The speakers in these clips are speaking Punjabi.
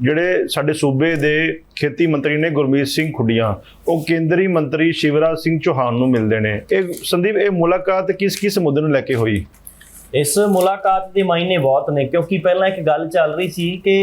ਜਿਹੜੇ ਸਾਡੇ ਸੂਬੇ ਦੇ ਖੇਤੀ ਮੰਤਰੀ ਨੇ ਗੁਰਮੀਤ ਸਿੰਘ ਖੁੱਡੀਆਂ, ਉਹ ਕੇਂਦਰੀ ਮੰਤਰੀ ਸ਼ਿਵਰਾਜ ਸਿੰਘ ਚੌਹਾਨ ਨੂੰ ਮਿਲਦੇ ਨੇ। ਇਹ ਸੰਦੀਪ, ਇਹ ਮੁਲਾਕਾਤ ਕਿਸ ਕਿਸ ਮੁੱਦੇ ਨੂੰ ਲੈ ਕੇ ਹੋਈ? ਇਸ ਮੁਲਾਕਾਤ ਦੇ ਮਾਇਨੇ ਬਹੁਤ ਨੇ, ਕਿਉਂਕਿ ਪਹਿਲਾਂ ਇੱਕ ਗੱਲ ਚੱਲ ਰਹੀ ਸੀ ਕਿ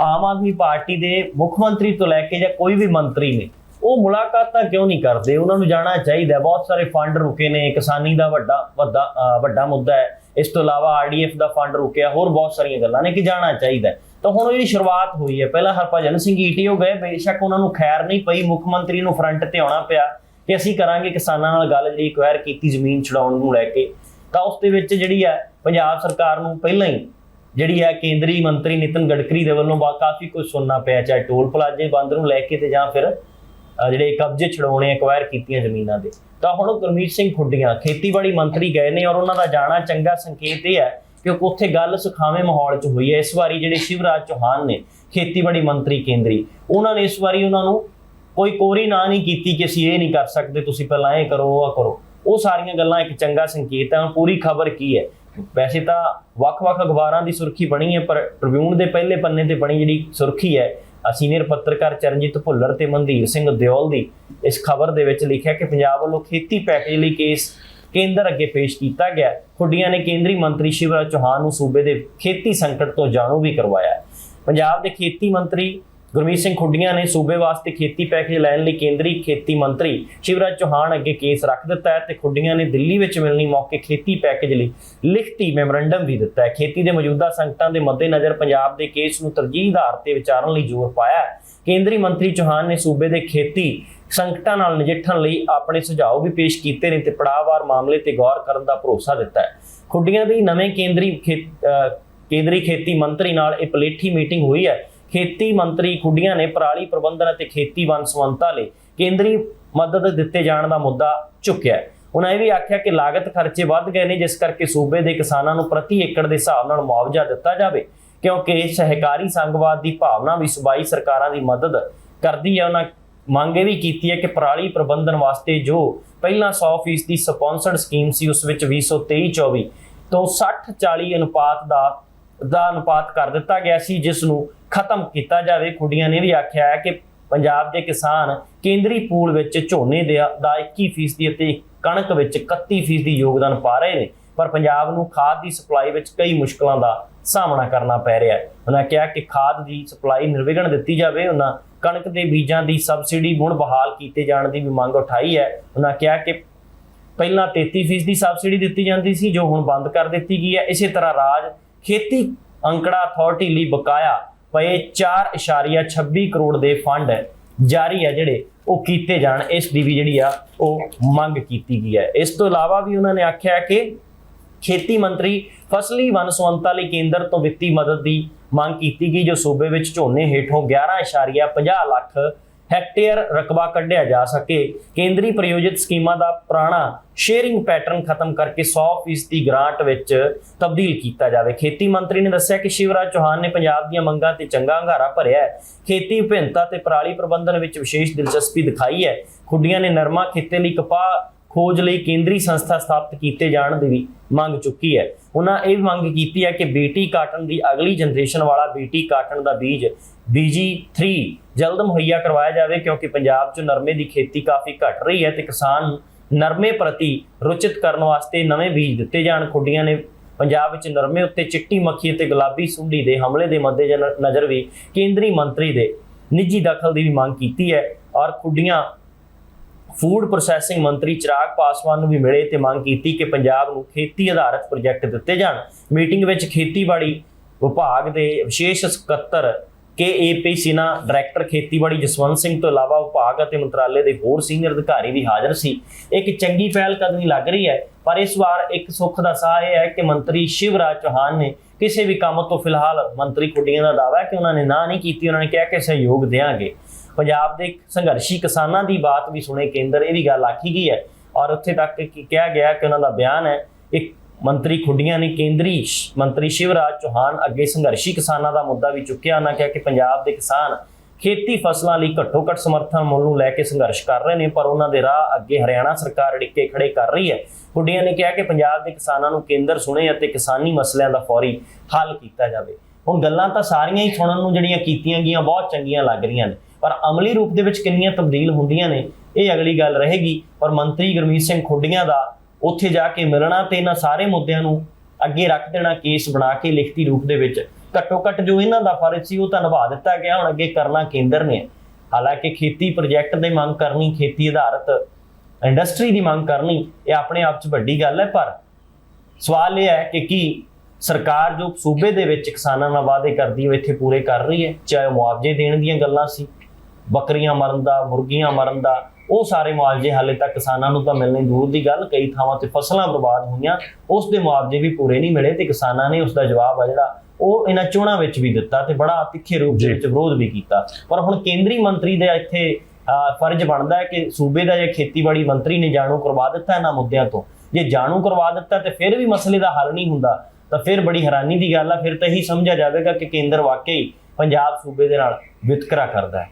ਆਮ ਆਦਮੀ ਪਾਰਟੀ ਦੇ ਮੁੱਖ ਮੰਤਰੀ ਤੋਂ ਲੈ ਕੇ ਜਾਂ ਕੋਈ ਵੀ ਮੰਤਰੀ ਨੇ, ਉਹ ਮੁਲਾਕਾਤਾਂ ਕਿਉਂ ਨਹੀਂ ਕਰਦੇ? ਉਹਨਾਂ ਨੂੰ ਜਾਣਾ ਚਾਹੀਦਾ ਬਹੁਤ ਸਾਰੇ ਫੰਡ ਰੁਕੇ ਨੇ, ਕਿਸਾਨੀ ਦਾ ਵੱਡਾ ਵੱਡਾ ਵੱਡਾ ਮੁੱਦਾ ਹੈ। ਇਸ ਤੋਂ ਇਲਾਵਾ ਆਰਡੀਐਫ ਦਾ ਫੰਡ ਰੁਕਿਆ, ਹੋਰ ਬਹੁਤ ਸਾਰੀਆਂ ਗੱਲਾਂ ਨੇ ਕਿ ਜਾਣਾ ਚਾਹੀਦਾ ਤਾਂ ਹੁਣ ਜਿਹੜੀ ਸ਼ੁਰੂਆਤ ਹੋਈ ਹੈ। ਪਹਿਲਾਂ ਹਰਭਜਨ ਸਿੰਘ ਈਟੀਓ ਗਏ, ਬੇਸ਼ੱਕ ਉਹਨਾਂ ਨੂੰ ਖੈਰ ਨਹੀਂ ਪਈ, ਮੁੱਖ ਮੰਤਰੀ ਨੂੰ ਫਰੰਟ ਤੇ ਆਉਣਾ ਪਿਆ ਕਿ ਅਸੀਂ ਕਰਾਂਗੇ ਕਿਸਾਨਾਂ ਨਾਲ ਗੱਲ ਜਿਹੜੀ ਐਕਵਾਇਰ ਕੀਤੀ ਜ਼ਮੀਨ ਛਡਾਉਣ ਨੂੰ ਲੈ ਕੇ। ਤਾਂ ਉਸ ਦੇ ਵਿੱਚ ਜਿਹੜੀ ਹੈ, ਪੰਜਾਬ ਸਰਕਾਰ ਨੂੰ ਪਹਿਲਾਂ ਹੀ ਜਿਹੜੀ ਹੈ ਕੇਂਦਰੀ ਮੰਤਰੀ ਨਿਤਨ ਗਡਕਰੀ ਦੇ ਵੱਲੋਂ ਬਾ ਕਾਫੀ ਕੁਝ ਸੁਣਨਾ ਪਿਆ, ਚਾਹੇ ਟੋਲ ਪਲਾਜ਼ੇ ਬੰਦ ਨੂੰ ਲੈ ਕੇ ਤੇ ਜਾਂ ਫਿਰ ਜਿਹੜੇ ਕਬਜ਼ੇ ਛਡਾਉਣੇ ਐਕਵਾਇਰ ਕੀਤੀਆਂ ਜ਼ਮੀਨਾਂ ਦੇ। ਤਾਂ ਹੁਣ ਗੁਰਮੀਤ ਸਿੰਘ ਖੁੱਡੀਆਂ ਖੇਤੀਬਾੜੀ ਮੰਤਰੀ ਗਏ ਨੇ ਔਰ ਉਹਨਾਂ ਦਾ ਜਾਣਾ ਚੰਗਾ ਸੰਕੇਤ ਇਹ ਹੈ ਕਿਉਂਕਿ ਉੱਥੇ ਗੱਲ ਸੁਖਾਵੇਂ ਮਾਹੌਲ 'ਚ ਹੋਈ ਹੈ। ਇਸ ਵਾਰੀ ਜਿਹੜੇ ਸ਼ਿਵਰਾਜ ਚੌਹਾਨ ਨੇ, ਖੇਤੀਬਾੜੀ ਮੰਤਰੀ ਕੇਂਦਰੀ, ਉਹਨਾਂ ਨੇ ਇਸ ਵਾਰੀ ਉਹਨਾਂ ਨੂੰ ਕੋਈ ਕੋਰੀ ਨਾ ਨਹੀਂ ਕੀਤੀ ਕਿ ਅਸੀਂ ਇਹ ਨਹੀਂ ਕਰ ਸਕਦੇ, ਤੁਸੀਂ ਪਹਿਲਾਂ ਇਹ ਕਰੋ, ਉਹ ਕਰੋ। ਉਹ ਸਾਰੀਆਂ ਗੱਲਾਂ ਇੱਕ ਚੰਗਾ ਸੰਕੇਤ ਹੈ, ਹੁਣ ਪੂਰੀ ਖਬਰ ਕੀ ਹੈ? ਵੈਸੇ ਤਾਂ ਵੱਖ-ਵੱਖ ਅਖਬਾਰਾਂ ਦੀ ਸੁਰਖੀ ਬਣੀ ਹੈ, ਪਰ ਟ੍ਰਿਬਿਊਨ ਦੇ ਪਹਿਲੇ ਪੰਨੇ ਤੇ ਬਣੀ ਜਿਹੜੀ ਸੁਰਖੀ ਹੈ ਸੀਨੀਅਰ ਪੱਤਰਕਾਰ ਚਰਨਜੀਤ ਭੁੱਲਰ ਤੇ ਮਨਦੀਪ ਸਿੰਘ ਦਿਓਲ ਦੀ, ਇਸ ਖਬਰ ਦੇ ਵਿੱਚ ਲਿਖਿਆ ਕਿ ਪੰਜਾਬ ਵੱਲੋਂ ਖੇਤੀ ਪੈਕੇਜ ਲਈ ਕੇਸ ਕੇਂਦਰ ਅੱਗੇ ਪੇਸ਼ ਕੀਤਾ ਗਿਆ। ਖੁੱਡੀਆਂ ਨੇ ਕੇਂਦਰੀ ਮੰਤਰੀ ਸ਼ਿਵਰਾਜ ਚੌਹਾਨ ਨੂੰ ਸੂਬੇ ਦੇ ਖੇਤੀ ਸੰਕਟ ਤੋਂ ਜਾਣੂ ਵੀ ਕਰਵਾਇਆ। ਪੰਜਾਬ ਦੇ ਖੇਤੀ ਮੰਤਰੀ ਗੁਰਮੀਤ ਸਿੰਘ ਖੁੱਡੀਆਂ ਨੇ ਸੂਬੇ ਵਾਸਤੇ ਖੇਤੀ ਪੈਕੇਜ ਲੈਣ ਲਈ ਕੇਂਦਰੀ ਖੇਤੀ ਮੰਤਰੀ ਸ਼ਿਵਰਾਜ ਚੌਹਾਨ ਅੱਗੇ ਕੇਸ ਰੱਖ ਦਿੱਤਾ ਹੈ ਤੇ ਖੁੱਡੀਆਂ ਨੇ ਦਿੱਲੀ ਵਿੱਚ ਮਿਲਣੀ ਮੌਕੇ ਖੇਤੀ ਪੈਕੇਜ ਲਈ ਲਿਖਤੀ ਮੈਮੋਰੰਡਮ ਵੀ ਦਿੱਤਾ ਹੈ। ਖੇਤੀ ਦੇ ਮੌਜੂਦਾ ਸੰਕਟਾਂ ਦੇ ਮੱਦੇਨਜ਼ਰ ਪੰਜਾਬ ਦੇ ਕੇਸ ਨੂੰ ਤਰਜੀਹ ਆਧਾਰ ਤੇ ਵਿਚਾਰਨ ਲਈ ਜ਼ੋਰ ਪਾਇਆ ਹੈ। ਕੇਂਦਰੀ ਮੰਤਰੀ ਚੌਹਾਨ ਨੇ ਸੂਬੇ ਦੇ ਖੇਤੀ ਸੰਕਟਾਂ ਨਾਲ ਨਜਿੱਠਣ ਲਈ ਆਪਣੇ ਸੁਝਾਅ ਵੀ ਪੇਸ਼ ਕੀਤੇ ਨੇ ਤੇ ਪੜਾਅਵਾਰ ਮਾਮਲੇ ਤੇ ਗੌਰ ਕਰਨ ਦਾ ਭਰੋਸਾ ਦਿੱਤਾ ਹੈ। ਖੁੱਡੀਆਂ ਦੀ ਨਵੇਂ ਕੇਂਦਰੀ ਖੇ- ਕੇਂਦਰੀ ਖੇਤੀ ਮੰਤਰੀ ਨਾਲ ਇਹ ਪਲੇਠੀ ਮੀਟਿੰਗ ਹੋਈ ਹੈ। ਖੇਤੀ ਮੰਤਰੀ ਖੁੱਡੀਆਂ ਨੇ ਪਰਾਲੀ ਪ੍ਰਬੰਧਨ ਅਤੇ ਖੇਤੀ ਵਨ ਸਵੰਤਾ ਲਈ ਕੇਂਦਰੀ ਮਦਦ ਦਿੱਤੇ ਜਾਣ ਦਾ ਮੁੱਦਾ ਚੁੱਕਿਆ ਹੈ। ਉਹਨਾਂ ਇਹ ਵੀ ਆਖਿਆ ਕਿ ਲਾਗਤ ਖਰਚੇ ਵੱਧ ਗਏ ਨੇ, ਜਿਸ ਕਰਕੇ ਸੂਬੇ ਦੇ ਕਿਸਾਨਾਂ ਨੂੰ ਪ੍ਰਤੀ ਏਕੜ ਦੇ ਹਿਸਾਬ ਨਾਲ ਮੁਆਵਜ਼ਾ ਦਿੱਤਾ ਜਾਵੇ, ਕਿਉਂਕਿ ਸਹਿਕਾਰੀ ਸੰਘਵਾਦ ਦੀ ਭਾਵਨਾ ਵੀ ਸੂਬਾਈ ਸਰਕਾਰਾਂ ਦੀ ਮਦਦ ਕਰਦੀ ਹੈ। ਉਹਨਾਂ ਮੰਗ ਇਹ ਵੀ ਕੀਤੀ ਹੈ ਕਿ ਪਰਾਲੀ ਪ੍ਰਬੰਧਨ ਵਾਸਤੇ ਜੋ ਪਹਿਲਾਂ 100% ਦੀ ਸਪਾਂਸਰਡ ਸਕੀਮ ਸੀ, ਉਸ ਵਿੱਚ 2023-24 ਤੋਂ 60-40 ਅਨੁਪਾਤ ਦਾ ਦਾ ਅਨੁਪਾਤ ਕਰ ਦਿੱਤਾ ਗਿਆ ਸੀ, ਜਿਸ ਨੂੰ ਖਤਮ ਕੀਤਾ ਜਾਵੇ। ਖੁੱਡੀਆਂ ਨੇ ਵੀ ਆਖਿਆ ਹੈ ਕਿ ਪੰਜਾਬ ਦੇ ਕਿਸਾਨ ਕੇਂਦਰੀ ਪੂਲ ਵਿੱਚ ਝੋਨੇ ਦੇ ਦਾ 21% ਅਤੇ ਕਣਕ ਵਿੱਚ 31% ਦੀ ਯੋਗਦਾਨ ਪਾ ਰਹੇ ਨੇ। ਪਰ ਪੰਜਾਬ ਨੂੰ ਖਾਦ ਦੀ ਸਪਲਾਈ ਵਿੱਚ ਕਈ ਮੁਸ਼ਕਲਾਂ ਦਾ ਸਾਹਮਣਾ ਕਰਨਾ ਪੈ ਰਿਹਾ ਹੈ। ਉਹਨਾਂ ਕਿਹਾ ਕਿ ਖਾਦ ਦੀ ਸਪਲਾਈ ਨਿਰਵਿਘਨ ਦਿੱਤੀ ਜਾਵੇ। ਉਹਨਾਂ ਕਣਕ ਦੇ ਬੀਜਾਂ ਦੀ ਸਬਸਿਡੀ ਮੁੜ ਬਹਾਲ ਕੀਤੇ ਜਾਣ ਦੀ ਵੀ ਮੰਗ ਉਠਾਈ ਹੈ। ਉਹਨਾਂ ਕਿਹਾ ਕਿ ਪਹਿਲਾਂ 33% ਦੀ ਸਬਸਿਡੀ ਦਿੱਤੀ ਜਾਂਦੀ ਸੀ, ਜੋ ਹੁਣ ਬੰਦ ਕਰ ਦਿੱਤੀ ਗਈ ਹੈ। ਇਸੇ ਤਰ੍ਹਾਂ ਰਾਜ ਖੇਤੀ ਅੰਕੜਾ ਅਥਾਰਟੀ ਲਈ ਬਕਾਇਆ ਪਏ 4.26 ਕਰੋੜ ਦੇ ਫੰਡ ਜਾਰੀ ਆ ਜਿਹੜੇ ਉਹ ਕੀਤੇ ਜਾਣ। ਇਸ ਦੀ ਵੀ ਜਿਹੜੀ ਆ ਉਹ ਮੰਗ ਕੀਤੀ ਗਈ ਹੈ। ਇਸ ਤੋਂ ਇਲਾਵਾ ਵੀ ਉਹਨਾਂ ਨੇ ਆਖਿਆ ਕਿ ਖੇਤੀ ਮੰਤਰੀ ਫਸਲੀ ਵਨਸਵੰਤਾ ਲਈ ਕੇਂਦਰ ਤੋਂ ਵਿੱਤੀ ਮਦਦ ਦੀ ਮੰਗ ਕੀਤੀ ਗਈ, ਜੋ ਸੂਬੇ ਵਿੱਚ ਝੋਨੇ ਹੇਠੋਂ 11.50 ਲੱਖ ਹੈਕਟੇਅਰ ਰਕਬਾ ਕੱਢਿਆ ਜਾ ਸਕੇ। ਕੇਂਦਰੀ ਪ੍ਰਯੋਜਿਤ ਸਕੀਮਾਂ ਦਾ ਪੁਰਾਣਾ ਸ਼ੇਅਰਿੰਗ ਪੈਟਰਨ ਖਤਮ ਕਰਕੇ 100% ਦੀ ਗ੍ਰਾਂਟ ਵਿੱਚ ਤਬਦੀਲ ਕੀਤਾ ਜਾਵੇ। ਖੇਤੀ ਮੰਤਰੀ ਨੇ ਦੱਸਿਆ ਕਿ ਸ਼ਿਵਰਾਜ ਚੌਹਾਨ ਨੇ ਪੰਜਾਬ ਦੀਆਂ ਮੰਗਾਂ ਤੇ ਚੰਗਾ ਹੰਗਾਰਾ ਭਰਿਆ ਹੈ। ਖੇਤੀ ਵਿਭਿੰਨਤਾ ਤੇ ਪਰਾਲੀ ਪ੍ਰਬੰਧਨ ਵਿੱਚ ਵਿਸ਼ੇਸ਼ ਦਿਲਚਸਪੀ ਦਿਖਾਈ ਹੈ। ਖੁੱਡੀਆਂ ਨੇ ਨਰਮਾ ਖੇਤੇ ਲਈ ਕਪਾਹ ਖੋਜ ਲਈ ਕੇਂਦਰੀ ਸੰਸਥਾ ਸਥਾਪਿਤ ਕੀਤੇ ਜਾਣ ਦੀ ਵੀ ਮੰਗ ਚੁੱਕੀ ਹੈ। ਉਹਨਾਂ ਇਹ ਵੀ ਮੰਗ ਕੀਤੀ ਹੈ ਕਿ ਬੀਟੀ ਕਾਟਨ ਦੀ ਅਗਲੀ ਜਨਰੇਸ਼ਨ ਵਾਲਾ ਬੀਟੀ ਕਾਟਨ ਦਾ ਬੀਜ BG3 ਜਲਦ ਮੁਹੱਈਆ ਕਰਵਾਇਆ ਜਾਵੇ ਕਿਉਂਕਿ ਪੰਜਾਬ 'ਚ ਨਰਮੇ ਦੀ ਖੇਤੀ ਕਾਫੀ ਘਟ ਰਹੀ ਹੈ ਤੇ ਕਿਸਾਨ ਨਰਮੇ ਪ੍ਰਤੀ ਰੁਚਿਤ ਕਰਨ ਵਾਸਤੇ ਨਵੇਂ ਬੀਜ ਦਿੱਤੇ ਜਾਣ। ਖੁੱਡੀਆਂ ਨੇ ਪੰਜਾਬ ਵਿੱਚ ਨਰਮੇ ਉੱਤੇ ਚਿੱਟੀ ਮੱਖੀ ਅਤੇ ਗੁਲਾਬੀ ਸੁੰਡੀ ਦੇ ਹਮਲੇ ਦੇ ਮੱਦੇ ਨਜ਼ਰ ਵੀ ਕੇਂਦਰੀ ਮੰਤਰੀ ਦੇ ਨਿੱਜੀ ਦਖਲ ਦੀ ਵੀ ਮੰਗ ਕੀਤੀ ਹੈ ਔਰ ਖੁੱਡੀਆਂ ਫੂਡ ਪ੍ਰੋਸੈਸਿੰਗ ਮੰਤਰੀ ਚਿਰਾਗ ਪਾਸਵਾਨ ਨੂੰ ਵੀ ਮਿਲੇ ਤੇ ਮੰਗ ਕੀਤੀ ਕਿ ਪੰਜਾਬ ਨੂੰ ਖੇਤੀ ਆਧਾਰਿਤ ਪ੍ਰੋਜੈਕਟ ਦਿੱਤੇ ਜਾਣ। ਮੀਟਿੰਗ ਵਿੱਚ ਖੇਤੀਬਾੜੀ ਵਿਭਾਗ ਦੇ ਵਿਸ਼ੇਸ਼ ਸਕੱਤਰ ਕੇ ਏ ਪੀ ਸਿਨਾ ਡਾਇਰੈਕਟਰ ਖੇਤੀਬਾੜੀ ਜਸਵੰਤ ਸਿੰਘ ਤੋਂ ਇਲਾਵਾ ਵਿਭਾਗ ਅਤੇ ਮੰਤਰਾਲੇ ਦੇ ਹੋਰ ਸੀਨੀਅਰ ਅਧਿਕਾਰੀ ਵੀ ਹਾਜ਼ਰ ਸੀ। ਇੱਕ ਚੰਗੀ ਪਹਿਲ ਕਦਮੀ ਲੱਗ ਰਹੀ ਹੈ, ਪਰ ਇਸ ਵਾਰ ਇੱਕ ਸੁੱਖ ਦਾ ਸਾਹ ਇਹ ਹੈ ਕਿ ਮੰਤਰੀ ਸ਼ਿਵਰਾਜ ਚੌਹਾਨ ਨੇ ਕਿਸੇ ਵੀ ਕੰਮ ਤੋਂ ਫਿਲਹਾਲ ਮੰਤਰੀ ਕੁੱਡੀਆਂ ਦਾ ਦਾਅਵਾ ਕਿ ਉਹਨਾਂ ਨੇ ਨਾ ਨਹੀਂ ਕੀਤੀ, ਉਹਨਾਂ ਨੇ ਕਿਹਾ ਕਿ ਸਹਿਯੋਗ ਦੇਵਾਂਗੇ। ਪੰਜਾਬ ਦੇ ਸੰਘਰਸ਼ੀ ਕਿਸਾਨਾਂ ਦੀ ਬਾਤ ਵੀ ਸੁਣੇ ਕੇਂਦਰ, ਇਹ ਵੀ ਗੱਲ ਆਖੀ ਗਈ ਹੈ। ਔਰ ਉੱਥੇ ਤੱਕ ਕਿ ਕਿਹਾ ਗਿਆ ਕਿ ਉਹਨਾਂ ਦਾ ਬਿਆਨ ਹੈ, ਇੱਕ ਮੰਤਰੀ ਖੁੱਡੀਆਂ ਨੇ ਕੇਂਦਰੀ ਮੰਤਰੀ ਸ਼ਿਵਰਾਜ ਚੌਹਾਨ ਅੱਗੇ ਸੰਘਰਸ਼ੀ ਕਿਸਾਨਾਂ ਦਾ ਮੁੱਦਾ ਵੀ ਚੁੱਕਿਆ। ਉਹਨਾਂ ਕਿਹਾ ਕਿ ਪੰਜਾਬ ਦੇ ਕਿਸਾਨ ਖੇਤੀ ਫਸਲਾਂ ਲਈ ਘੱਟੋ ਘੱਟ ਸਮਰਥਨ ਮੁੱਲ ਨੂੰ ਲੈ ਕੇ ਸੰਘਰਸ਼ ਕਰ ਰਹੇ ਨੇ, ਪਰ ਉਹਨਾਂ ਦੇ ਰਾਹ ਅੱਗੇ ਹਰਿਆਣਾ ਸਰਕਾਰ ਅੜਿੱਕੇ ਖੜੇ ਕਰ ਰਹੀ ਹੈ। ਖੁੱਡੀਆਂ ਨੇ ਕਿਹਾ ਕਿ ਪੰਜਾਬ ਦੇ ਕਿਸਾਨਾਂ ਨੂੰ ਕੇਂਦਰ ਸੁਣੇ ਅਤੇ ਕਿਸਾਨੀ ਮਸਲਿਆਂ ਦਾ ਫੌਰੀ ਹੱਲ ਕੀਤਾ ਜਾਵੇ। ਹੁਣ ਗੱਲਾਂ ਤਾਂ ਸਾਰੀਆਂ ਹੀ ਸੁਣਨ ਨੂੰ ਜਿਹੜੀਆਂ ਕੀਤੀਆਂ ਗਈਆਂ, ਬਹੁਤ ਚੰਗੀਆਂ ਲੱਗ ਰਹੀਆਂ ਨੇ। ਪਰ ਅਮਲੀ ਰੂਪ ਦੇ ਵਿੱਚ ਕਿੰਨੀਆਂ ਤਬਦੀਲ ਹੁੰਦੀਆਂ ਨੇ, ਇਹ ਅਗਲੀ ਗੱਲ ਰਹੇਗੀ। ਪਰ ਮੰਤਰੀ ਗੁਰਮੀਤ ਸਿੰਘ ਖੁੱਡੀਆਂ ਦਾ ਉੱਥੇ ਜਾ ਕੇ ਮਿਲਣਾ ਤੇ ਇਹਨਾਂ ਸਾਰੇ ਮੁੱਦਿਆਂ ਨੂੰ ਅੱਗੇ ਰੱਖ ਦੇਣਾ, ਕੇਸ ਬਣਾ ਕੇ ਲਿਖਤੀ ਰੂਪ ਦੇ ਵਿੱਚ। ਘੱਟੋ ਘੱਟ ਜੋ ਇਹਨਾਂ ਦਾ ਫਰਜ਼ ਸੀ, ਉਹ ਤਾਂ ਨਿਭਾ ਦਿੱਤਾ ਗਿਆ, ਹੁਣ ਅੱਗੇ ਕਰਨਾ ਕੇਂਦਰ ਨੇ। ਹਾਲਾਂਕਿ ਖੇਤੀ ਪ੍ਰੋਜੈਕਟ ਦੇ ਮੰਗ ਕਰਨੀ, ਖੇਤੀ ਆਧਾਰਿਤ ਇੰਡਸਟਰੀ ਦੀ ਮੰਗ ਕਰਨੀ, ਇਹ ਆਪਣੇ ਆਪ 'ਚ ਵੱਡੀ ਗੱਲ ਹੈ, ਪਰ ਸਵਾਲ ਇਹ ਹੈ ਕਿ ਕੀ ਸਰਕਾਰ ਜੋ ਸੂਬੇ ਦੇ ਵਿੱਚ ਕਿਸਾਨਾਂ ਨਾਲ ਵਾਅਦੇ ਕਰਦੀ ਹੈ ਇੱਥੇ ਪੂਰੇ ਕਰ ਰਹੀ ਹੈ? ਚਾਹੇ ਉਹ ਮੁਆਵਜ਼ੇ ਦੇਣ ਦੀਆਂ ਗੱਲਾਂ ਸੀ ਬੱਕਰੀਆਂ ਮਰਨ ਦਾ ਮੁਰਗੀਆਂ ਮਰਨ ਦਾ ਉਹ ਸਾਰੇ ਮੁਆਵਜ਼ੇ ਹਾਲੇ ਤੱਕ ਕਿਸਾਨਾਂ ਨੂੰ ਤਾਂ ਮਿਲਣੇ ਦੂਰ ਦੀ ਗੱਲ। ਕਈ ਥਾਵਾਂ ਤੇ ਫਸਲਾਂ ਬਰਬਾਦ ਹੋਈਆਂ ਉਸ ਦੇ ਮੁਆਵਜ਼ੇ ਵੀ ਪੂਰੇ ਨਹੀਂ ਮਿਲੇ ਤੇ ਕਿਸਾਨਾਂ ਨੇ ਉਸ ਦਾ ਜਵਾਬ ਆ ਜਿਹੜਾ ਉਹ ਇਹਨਾਂ ਚੋਣਾਂ ਵਿੱਚ ਵੀ ਦਿੱਤਾ ਤੇ ਬੜਾ ਤਿੱਖੇ ਰੂਪ ਦੇ। ਵਿੱਚ ਵਿਰੋਧ ਵੀ ਕੀਤਾ। ਪਰ ਹੁਣ ਕੇਂਦਰੀ ਮੰਤਰੀ ਦੇ ਇੱਥੇ ਫਰਜ਼ ਬਣਦਾ ਹੈ ਕਿ ਸੂਬੇ ਦਾ ਜੇ ਖੇਤੀਬਾੜੀ ਮੰਤਰੀ ਨੇ ਜਾਣੂ ਕਰਵਾ ਦਿੱਤਾ ਇਹਨਾਂ ਮੁੱਦਿਆਂ ਤੋਂ ਜੇ ਜਾਣੂ ਕਰਵਾ ਦਿੱਤਾ ਤੇ ਫਿਰ ਵੀ ਮਸਲੇ ਦਾ ਹੱਲ ਨਹੀਂ ਹੁੰਦਾ ਤਾਂ ਫਿਰ ਬੜੀ ਹੈਰਾਨੀ ਦੀ ਗੱਲ ਆ। ਫਿਰ ਤਾਂ ਇਹੀ ਸਮਝਿਆ ਜਾਵੇਗਾ ਕਿ ਕੇਂਦਰ ਵਾਕਈ ਪੰਜਾਬ ਸੂਬੇ ਦੇ ਨਾਲ ਵਿਤਕਰਾ ਕਰਦਾ ਹੈ।